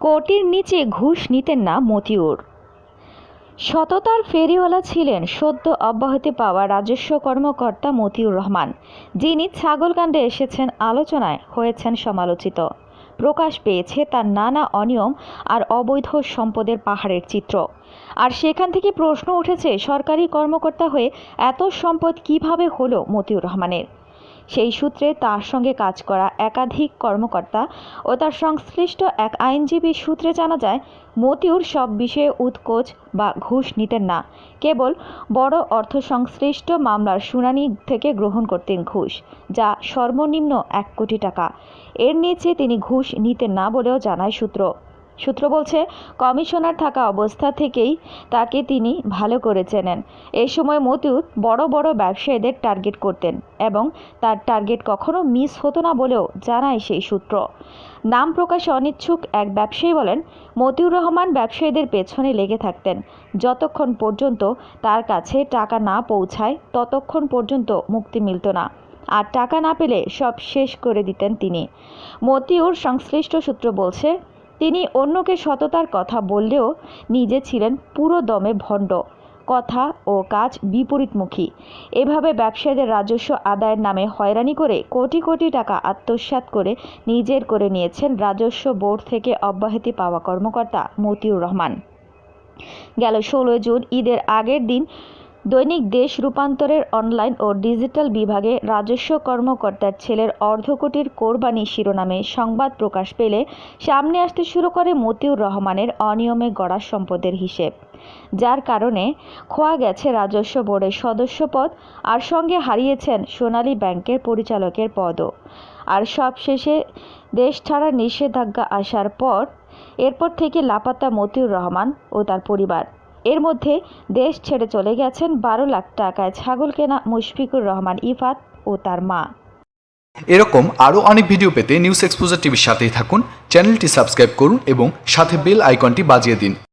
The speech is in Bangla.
কোটির নিচে ঘুষ নিতেন না মতিউর। সততার ফেরিওয়ালা ছিলেন সদ্য অব্যাহতি পাওয়া রাজস্ব কর্মকর্তা মতিউর রহমান, যিনি ছাগলকাণ্ডে এসেছেন আলোচনায় হয়েছেন সমালোচিত। প্রকাশ পেয়েছে তার নানা অনিয়ম আর অবৈধ সম্পদের পাহাড়ের চিত্র। আর সেখান থেকে প্রশ্ন উঠেছে, সরকারি কর্মকর্তা হয়ে এত সম্পদ কীভাবে হলো মতিউর রহমানের? সেই সূত্রে তার সঙ্গে কাজ করা একাধিক কর্মকর্তা ও তার সংশ্লিষ্ট এক আইনজীবী সূত্রে জানা যায়, মতিউর সব বিষয়ে উৎকোচ বা ঘুষ নিতেন না। কেবল বড় অর্থ সংশ্লিষ্ট মামলার শুনানি থেকে গ্রহণ করতেন ঘুষ, যা সর্বনিম্ন এক কোটি টাকা। এর নিচে তিনি ঘুষ নিতেন না বলেও জানায় সূত্র। সূত্র বলছে, কমিশনার থাকা অবস্থা থেকেই তাকে তিনি ভালো করে চেনেন। এই সময় মতিউর বড় বড় ব্যবসায়ীদের টার্গেট করতেন এবং তার টার্গেট কখনো মিস হতো না বলেও জানায় সেই সূত্র। নাম প্রকাশে অনিচ্ছুক এক ব্যবসায়ী বলেন, মতিউর রহমান ব্যবসায়ীদের পেছনে লেগে থাকতেন। যতক্ষণ পর্যন্ত তার কাছে টাকা না পৌঁছায়, ততক্ষণ পর্যন্ত মুক্তি মিলত না। আর টাকা না পেলে সব শেষ করে দিতেন তিনি। মতিউর সংশ্লিষ্ট সূত্র বলছে তিনি অন্যকে সততার কথা বললেও নিজে ছিলেন পুরো দমে ভণ্ড। কথা ও কাজ বিপরীতমুখী। এভাবে ব্যবসায়ীদের রাজস্ব আদায়ের নামে হয়রানি করে কোটি কোটি টাকা আত্মসাৎ করে নিজের করে নিয়েছেন রাজস্ব বোর্ড থেকে অব্যাহতি পাওয়া কর্মকর্তা মতিউর রহমান। গেল ষোলো জুন, ঈদের আগের দিন দৈনিক দেশ রূপান্তরের অনলাইন ও ডিজিটাল বিভাগে রাজস্ব কর্মকর্তার ছেলের অর্ধকোটির কোরবানি শিরোনামে সংবাদ প্রকাশ পেলে সামনে আসতে শুরু করে মতিউর রহমানের অনিয়মে গড়া সম্পদের হিসেব। যার কারণে খোয়া গেছে রাজস্ব বোর্ডের সদস্য পদ আর সঙ্গে হারিয়েছেন সোনালী ব্যাংকের পরিচালকের পদও। আর সবশেষে দেশ ছাড়ার নিষেধাজ্ঞা আসার পর, এরপর থেকে লাপাত্তা মতিউর রহমান ও তার পরিবার। এর মধ্যে দেশ ছেড়ে চলে গেছেন বারো লাখ টাকায় ছাগল কেনা মুশফিকুর রহমান, ইফাত ও তার মা। এরকম আরও অনেক ভিডিও পেতে নিউজ এক্সপোজার টিভির সাথেই থাকুন, চ্যানেলটি সাবস্ক্রাইব করুন এবং সাথে বেল আইকনটি বাজিয়ে দিন।